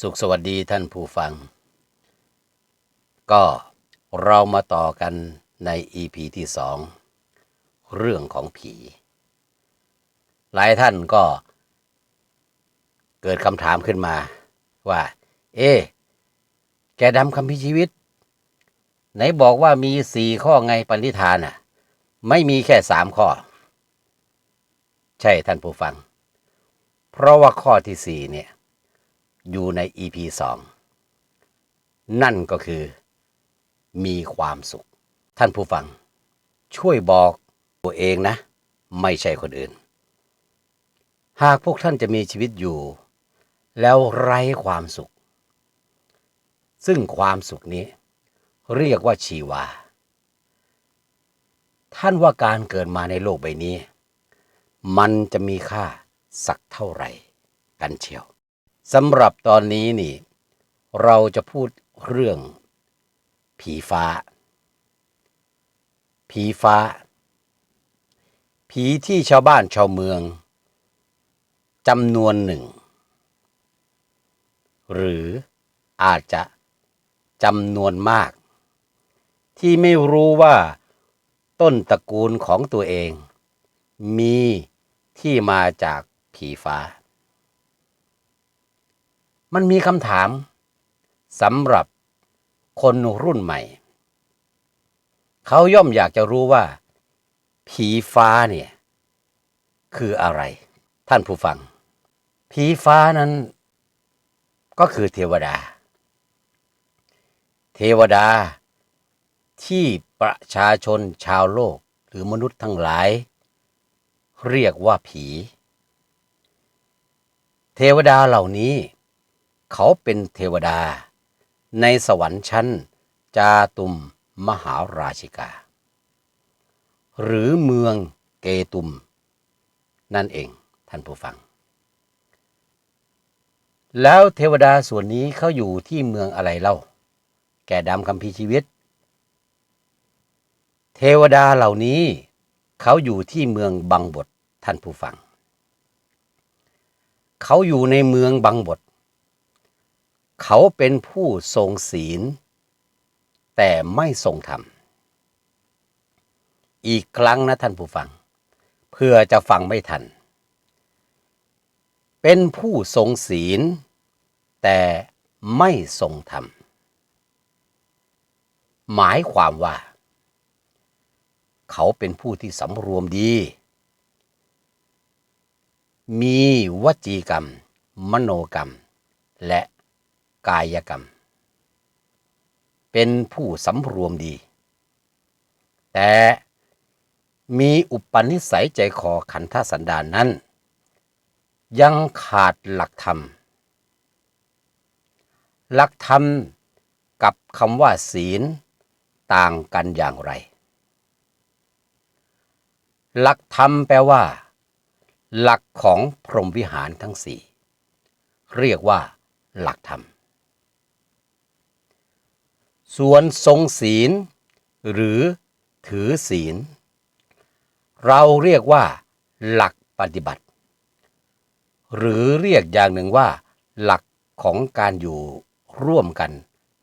สุขสวัสดีท่านผู้ฟัง ก็เรามาต่อกันใน EP ที่สองเรื่องของผี หลายท่านก็ เกิดคำถามขึ้นมาว่า เอ๊แกดำคำพิชีวิต ไหนบอกว่ามีสี่ข้อไงปณิธานอะ ไม่มีแค่สามข้อ ใช่ท่านผู้ฟัง เพราะว่าข้อที่สี่เนี่ย อยู่ใน EP สองนั่นก็คือ มีความสุข ท่านผู้ฟัง ช่วยบอกตัวเองนะ ไม่ใช่คนอื่น หากพวกท่านจะมีชีวิตอยู่ แล้วไร้ความสุข ซึ่งความสุขนี้ เรียกว่าชีวา ท่านว่าการเกิดมาในโลกใบนี้ มันจะมีค่าสักเท่าไหร่กันเชียว สำหรับตอนนี้นี่ เราจะพูดเรื่อง ผีฟ้า ผีฟ้า ผีที่ชาวบ้านชาวเมืองจำนวนหนึ่ง หรืออาจจะจำนวนมาก ที่ไม่รู้ว่าต้นตระกูลของตัวเอง มีที่มาจากผีฟ้า มันมีคำถามสำหรับคนรุ่นใหม่ เขาย่อมอยากจะรู้ว่า ผีฟ้าเนี่ย คืออะไร ท่านผู้ฟัง ผีฟ้านั้น ก็คือเทวดา เทวดาที่ประชาชนชาวโลกหรือมนุษย์ทั้งหลาย เรียกว่าผี เทวดาเหล่านี้ เขาเป็นเทวดา ในสวรรค์ชั้น จาตุมมหาราชิกา หรือเมืองเกตุม นั่นเองท่านผู้ฟัง แล้วเทวดาส่วนนี้เขาอยู่ที่เมืองอะไรเล่า แก่ดำคำพีชีวิต เทวดาเหล่านี้เขาอยู่ที่เมืองบังบทท่านผู้ฟัง เขาอยู่ในเมืองบังบท เขาเป็นผู้ทรงศีล แต่ไม่ทรงธรรม อีกครั้งนะท่านผู้ฟัง เพื่อจะฟังไม่ทัน เป็นผู้ทรงศีล แต่ไม่ทรงธรรม หมายความว่า เขาเป็นผู้ที่สำรวมดี มีวจีกรรม มโนกรรม และ กายกรรม เป็นผู้สำรวมดี แต่มีอุปนิสัยใจคอขันธสันดานนั้น ยังขาดหลักธรรม หลักธรรมกับคำว่าศีลต่างกันอย่างไร หลักธรรมแปลว่า หลักของพรหมวิหารทั้งสี่ เรียกว่าหลักธรรม ส่วนทรงศีล หรือถือศีล เราเรียกว่า หลักปฏิบัติ หรือเรียกอย่างหนึ่งว่า หลักของการอยู่ร่วมกัน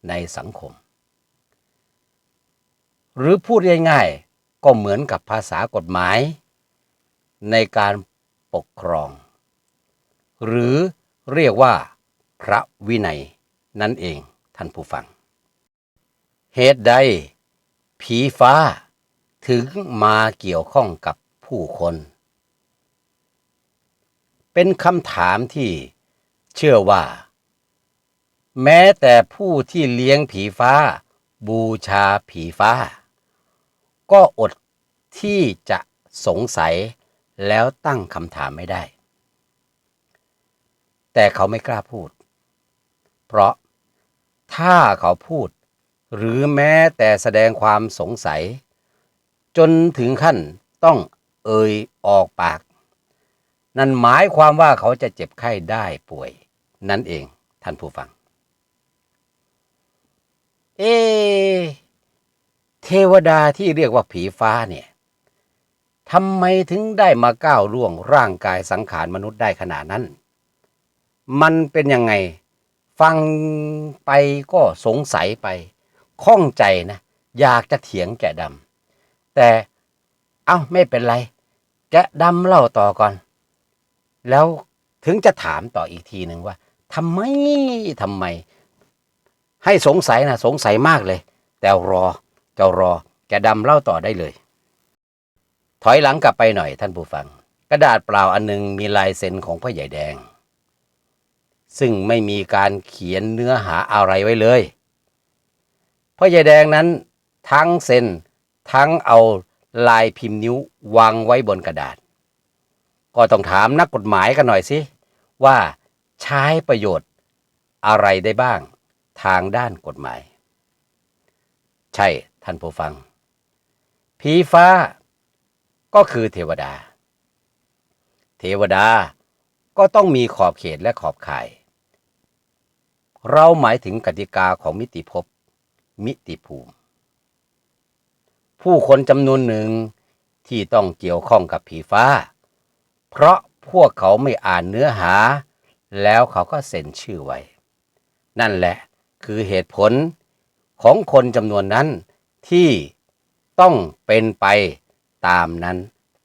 ในสังคม หรือพูดง่ายๆก็เหมือนกับภาษากฎหมาย ในการปกครอง หรือเรียกว่าพระวินัยนั่นเองท่านผู้ฟัง เหตุใด ผีฟ้าถึงมาเกี่ยวข้องกับผู้คน เป็นคำถามที่เชื่อว่า แม้แต่ผู้ที่เลี้ยงผีฟ้า บูชาผีฟ้า ก็อดที่จะสงสัยแล้วตั้งคำถามไม่ได้ แต่เขาไม่กล้าพูด เพราะถ้าเขาพูด หรือแม้แต่แสดงความสงสัย จนถึงขั้นต้องเอ่ยออกปาก นั่นหมายความว่าเขาจะเจ็บไข้ได้ป่วย นั่นเองท่านผู้ฟัง เอ เทวดาที่เรียกว่าผีฟ้าเนี่ยทำไมถึงได้มาก้าวล่วงร่างกายสังขารมนุษย์ได้ขนาดนั้น มันเป็นยังไง ฟังไปก็สงสัยไป ข้องใจนะ อยากจะเถียงแกะดำแต่เอ้าไม่เป็นไร แกะดำเล่าต่อก่อน แล้วถึงจะถามต่ออีกทีหนึ่งว่าทำไมทำไม ให้สงสัยนะสงสัยมากเลย แต่รอเจ้ารอ แกดำเล่าต่อได้เลย ถอยหลังกลับไปหน่อยท่านผู้ฟัง กระดาษเปล่าอันหนึงมีลายเซ็นของพ่อใหญ่แดง ซึ่งไม่มีการเขียนเนื้อหาอะไรไว้เลย พ่อใหญ่แดงนั้นทั้งเซ็นทั้งเอาลายพิมพ์นิ้ววางไว้บนกระดาษ ก็ต้องถามนักกฎหมายกันหน่อยสิ ว่าใช้ประโยชน์อะไรได้บ้างทางด้านกฎหมาย ใช่ท่านผู้ฟัง ผีฟ้าก็คือเทวดา เทวดาก็ต้องมีขอบเขตและขอบข่าย เราหมายถึงกติกาของมิติภพ มิติภูมิ ผู้คนจำนวนหนึ่งที่ต้องเกี่ยวข้องกับผีฟ้า เพราะพวกเขาไม่อ่านเนื้อหา แล้วเขาก็เซ็นชื่อไว้ นั่นแหละคือเหตุผลของคนจำนวนนั้นที่ต้องเป็นไปตามนั้น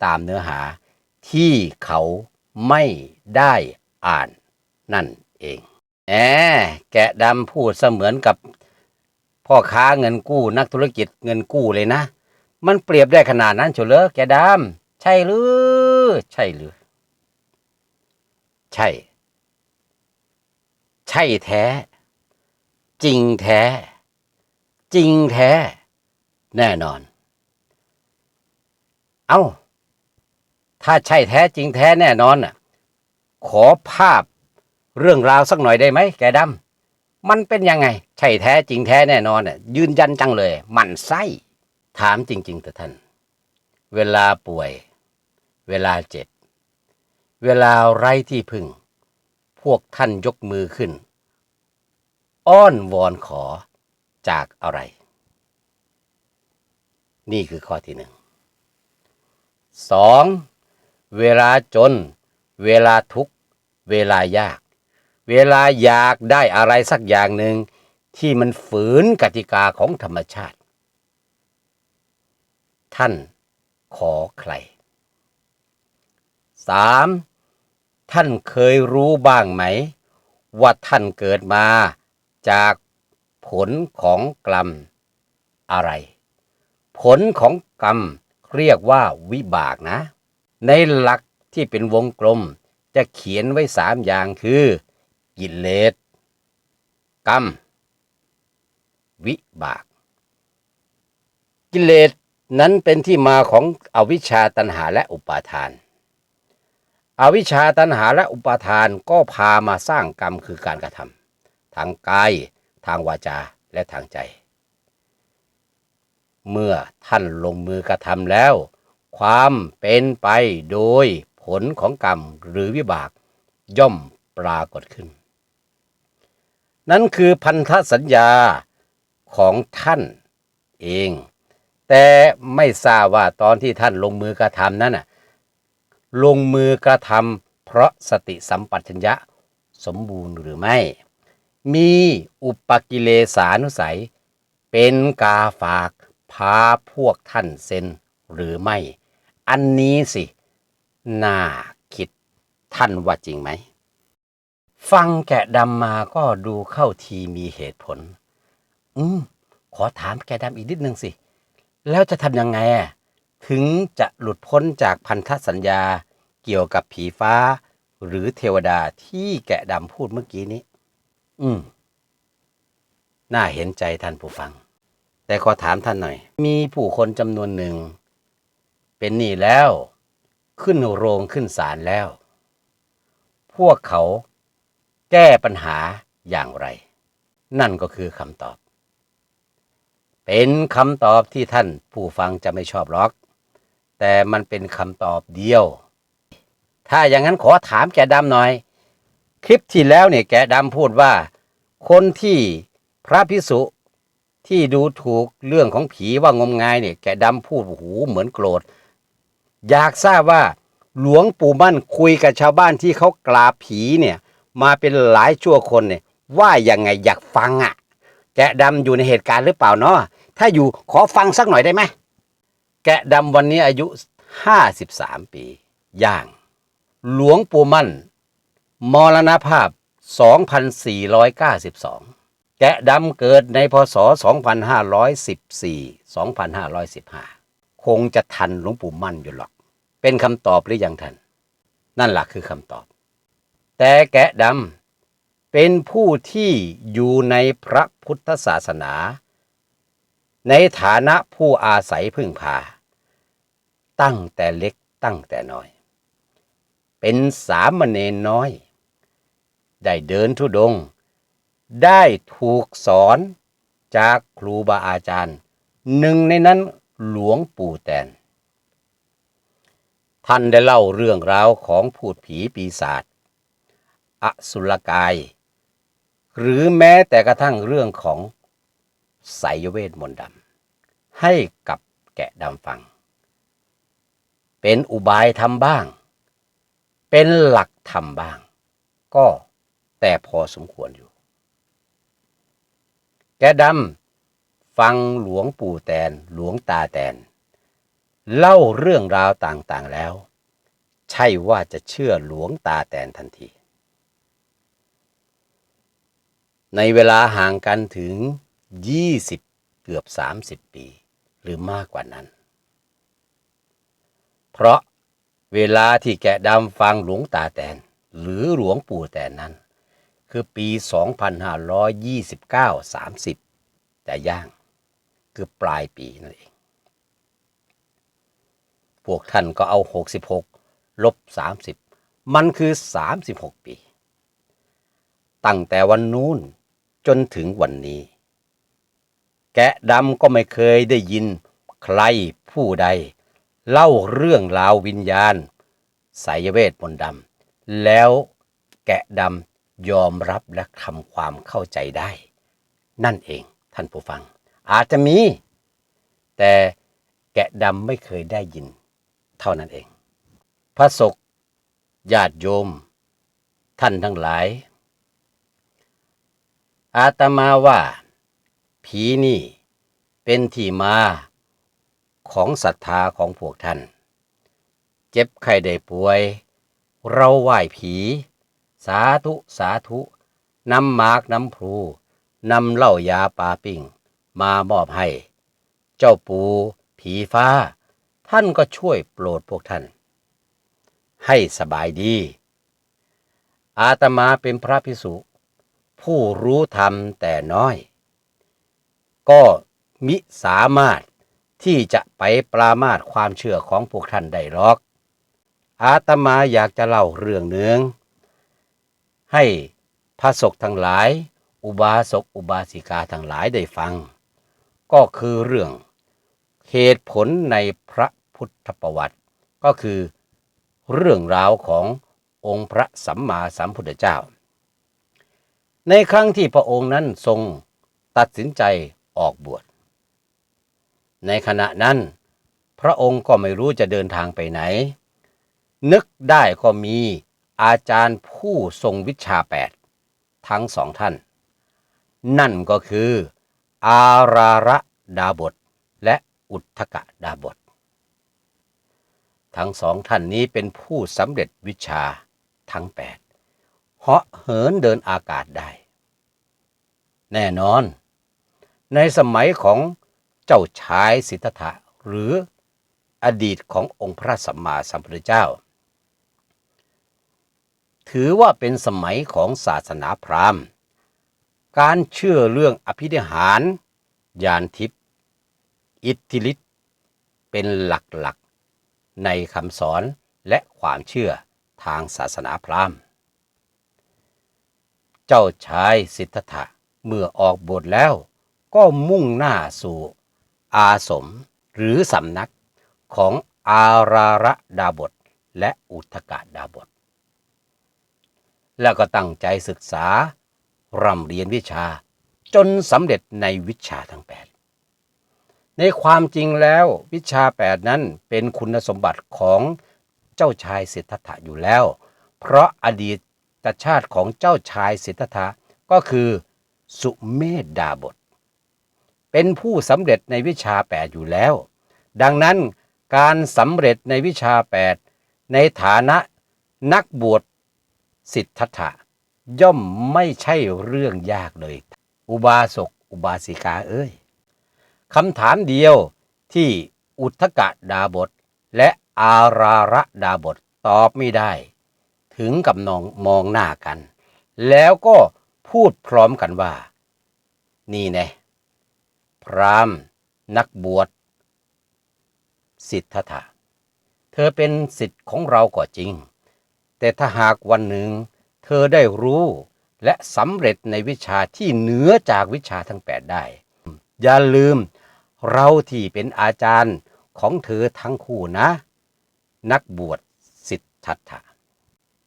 ตามเนื้อหาที่เขาไม่ได้อ่านนั่นเองแอบแกะดำพูดเสมือนกับ พ่อค้าเงินกู้นักธุรกิจเงินกู้เลยนะ มันเปรียบได้ขนาดนั้นเฉลอแกดำใช่หรือ ใช่หรือ ใช่ ใช่แท้ จริงแท้ จริงแท้ แน่นอน เอา้า ถ้าใช่แท้จริงแท้แน่นอนน่ะขอภาพเรื่องราวสักหน่อยได้ไหมแกดำ มันเป็นยังไง ใช่แท้จริงแท้แน่นอนน่ะยืนยันจังเลยหมันไส้ถามจริงๆแต่ท่าน เวลาป่วย เวลาเจ็บ เวลาไร้ที่พึ่ง พวกท่านยกมือขึ้น อ้อนวอนขอจากอะไร นี่คือข้อที่หนึ่งสองเวลาจน เวลาทุกเวลายาก เวลาอยากได้อะไรสักอย่างหนึ่งที่มันฝืนกติกาของธรรมชาติ ท่านขอใครสามท่านเคยรู้บ้างไหม ว่าท่านเกิดมาจากผลของกรรมอะไร ผลของกรรมเรียกว่าวิบากนะ ในหลักที่เป็นวงกลมจะเขียนไว้สามอย่างคือ กิเลสกรรม วิบาก กิเลสนั้นเป็นที่มาของอวิชชาตัณหาและอุปาทาน อวิชชาตัณหาและอุปาทานก็พามาสร้างกรรมคือการกระทำทางกาย ทางวาจาและทางใจ เมื่อท่านลงมือกระทำแล้ว ความเป็นไปโดยผลของกรรมหรือวิบากย่อมปรากฏขึ้น นั่นคือพันธสัญญาของท่านเอง แต่ไม่ทราบว่าตอนที่ท่านลงมือกระทำนั้นน่ะลงมือกระทำเพราะสติสัมปชัญญะสมบูรณ์หรือไม่ มีอุปกิเลสานุสัย เป็นกาฝากพาพวกท่านเซนหรือไม่ อันนี้สิ น่าคิดท่านว่าจริงไหม ฟังแกะดำมาก็ดูเข้าทีมีเหตุผล อืม ขอถามแกะดำอีกนิดนึงสิ แล้วจะทำยังไงอะถึงจะหลุดพ้นจากพันธสัญญาเกี่ยวกับผีฟ้า หรือเทวดาที่แกะดำพูดเมื่อกี้นี้ อืม น่าเห็นใจท่านผู้ฟัง แต่ขอถามท่านหน่อย มีผู้คนจำนวนหนึ่ง เป็นหนี้แล้ว ขึ้นโรงขึ้นศาลแล้ว พวกเขา แก้ปัญหาอย่างไร นั่นก็คือคำตอบ เป็นคำตอบที่ท่านผู้ฟังจะไม่ชอบหรอก แต่มันเป็นคำตอบเดียว ถ้าอย่างนั้นขอถามแกดำหน่อย คลิปที่แล้วเนี่ยแกดำพูดว่า คนที่พระพิสุที่ดูถูกเรื่องของผีว่างมงายเนี่ยแกดำพูดโอ้โหเหมือนโกรธ อยากทราบว่าหลวงปู่มั่นคุยกับชาวบ้านที่เขากราบผีเนี่ย มาเป็นหลายชั่วคนเนี่ยว่ายังไงอยากฟังอะ แกะดำอยู่ในเหตุการณ์หรือเปล่าเนาะถ้าอยู่ขอฟังสักหน่อยได้ไหมแกะดำวันนี้อายุ 53 ปี ย่าง หลวงปู่มั่น มรณภาพ 2492 แกะดำเกิดในพศ 2514 2515 คงจะทันหลวงปู่มั่นอยู่หรอก เป็นคำตอบหรือยังทัน นั่นแหละคือคำตอบ แต่แกะดำเป็นผู้ที่อยู่ในพระพุทธศาสนา ในฐานะผู้อาศัยพึ่งพา ตั้งแต่เล็กตั้งแต่น้อย เป็นสามเณรน้อย ได้เดินทุดง ได้ถูกสอนจากครูบาอาจารย์ หนึ่งในนั้นหลวงปู่แตน ท่านได้เล่าเรื่องราวของพูดผีปีศาจ อสุรกาย หรือแม้แต่กระทั่งเรื่องของไสยเวทมนต์ดำให้กับแกะดำฟัง เป็นอุบายทำบ้าง เป็นหลักธรรมบ้าง ก็แต่พอสมควรอยู่ แกะดำฟังหลวงปู่แตนหลวงตาแตน เล่าเรื่องราวต่างๆแล้ว ใช่ว่าจะเชื่อหลวงตาแตนทันที ในเวลาห่างกันถึง 20 เกือบ 30 ปี หรือมากกว่านั้น เพราะเวลาที่แกะดำฟังหลวงตาแตน หรือหลวงปู่แตนนั้น คือปี 2529-30จะย่างคือปลายปีนั่นเอง พวกท่านก็เอา 66 ลบ 30 มันคือ 36 ปี ตั้งแต่วันนู้น จนถึงวันนี้ แกะดำก็ไม่เคยได้ยินใครผู้ใด เล่าเรื่องราววิญญาณสายเวทมนต์ดำแล้วแกะดำยอมรับและทำความเข้าใจได้ นั่นเองท่านผู้ฟัง อาจจะมี แต่แกะดำไม่เคยได้ยิน เท่านั้นเอง พระสกญาติโยม ท่านทั้งหลาย อาตมาว่า ผีนี่เป็นที่มาของศรัทธาของพวกท่าน เจ็บไข้ได้ป่วย เราไหว้ผี สาธุสาธุนำมากน้ำพลูนำเหล้ายาปลาปิ้งมามอบให้ เจ้าปูผีฟ้า ท่านก็ช่วยโปรดพวกท่าน ให้สบายดี อาตมาเป็นพระพิสุ ผู้รู้ธรรมแต่น้อย ก็มิสามารถที่จะไปปรามาสความเชื่อของพวกท่านได้หรอก อาตมาอยากจะเล่าเรื่องหนึ่งให้พระสกทั้งหลาย อุบาสกอุบาสิกาทั้งหลายได้ฟัง ก็คือเรื่องเหตุผลในพระพุทธประวัติ ก็คือเรื่องราวขององค์พระสัมมาสัมพุทธเจ้า ในครั้งที่พระองค์นั้นทรงตัดสินใจออกบวช ในขณะนั้นพระองค์ก็ไม่รู้จะเดินทางไปไหน นึกได้ก็มีอาจารย์ผู้ทรงวิชาแปดทั้งสองท่าน นั่นก็คือ อาราระดาบท และอุทธกะดาบท ทั้งสองท่านนี้เป็นผู้สำเร็จวิชาทั้งแปด เหาะเหินเดินอากาศได้ แน่นอน ในสมัยของเจ้าชายสิทธัตถะหรืออดีตขององค์พระสัมมาสัมพุทธเจ้า ถือว่าเป็นสมัยของศาสนาพราหมณ์ การเชื่อเรื่องอภินิหาร ยานทิพย์อิทธิฤทธิ์เป็นหลักๆในคำสอนและความเชื่อทางศาสนาพราหมณ์ เจ้าชายสิทธัตถะเมื่อออกบวชแล้ว ก็มุ่งหน้าสู่อาสมหรือสำนักของอาราระดาบทและอุทกาดาบท แล้วก็ตั้งใจศึกษา ร่ำเรียนวิชาจนสำเร็จในวิชาทั้งแปดในความจริงแล้ววิชาแปดนั้นเป็นคุณสมบัติของเจ้าชายสิทธัตถะอยู่แล้ว เพราะอดีต ชาติของเจ้าชายสิทธัตถะก็คือสุเมธดาบท เป็นผู้สำเร็จในวิชาแปดอยู่แล้ว ดังนั้นการสำเร็จในวิชาแปดในฐานะนักบวชสิทธัตถะย่อมไม่ใช่เรื่องยากเลย อุบาสกอุบาสิกาเอ้ยคำถามเดียวที่อุทกะดาบท และอาราระดาบทตอบไม่ได้ ถึงกับนองมองหน้ากัน แล้วก็พูดพร้อมกันว่า นี่แน่พรามนักบวชสิทธัตถะเธอเป็นสิทธิ์ของเราก็จริง แต่ถ้าหากวันหนึ่ง เธอได้รู้และสำเร็จในวิชาที่เหนือจากวิชาทั้งแปดได้ อย่าลืมเราที่เป็นอาจารย์ของเธอทั้งคู่นะ นักบวชสิทธัตถะ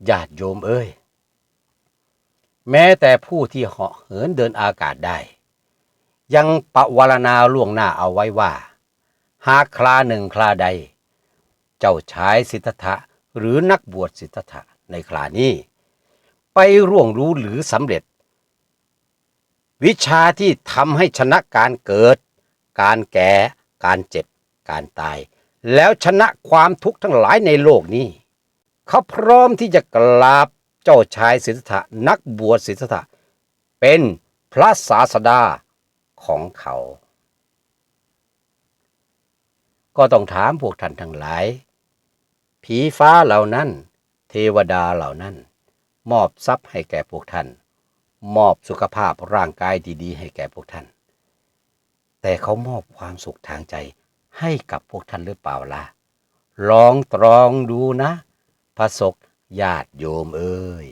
ญาติโยมเอ้ย แม้แต่ผู้ที่เหาะเหินเดินอากาศได้ ยังปะวารณาล่วงหน้าเอาไว้ว่า หากคลาหนึ่งคลาใด เจ้าชายสิทธะหรือนักบวชสิทธะในคลานี้ ไปร่วงรู้หรือสำเร็จ วิชาที่ทำให้ชนะการเกิด การแก่ การเจ็บ การตาย แล้วชนะความทุกข์ทั้งหลายในโลกนี้ เขาพร้อมที่จะกราบเจ้าชายสิทธัตถะนักบวชสิทธัตถะเป็นพระศาสดาของเขา ก็ต้องถามพวกท่านทั้งหลาย ผีฟ้าเหล่านั้น เทวดาเหล่านั้น มอบทรัพย์ให้แก่พวกท่าน มอบสุขภาพร่างกายดีๆ ให้แก่พวกท่าน แต่เขามอบความสุขทางใจให้กับพวกท่านหรือเปล่าล่ะ ลองตรองดูนะ พระศกญาติโยมเอ้ย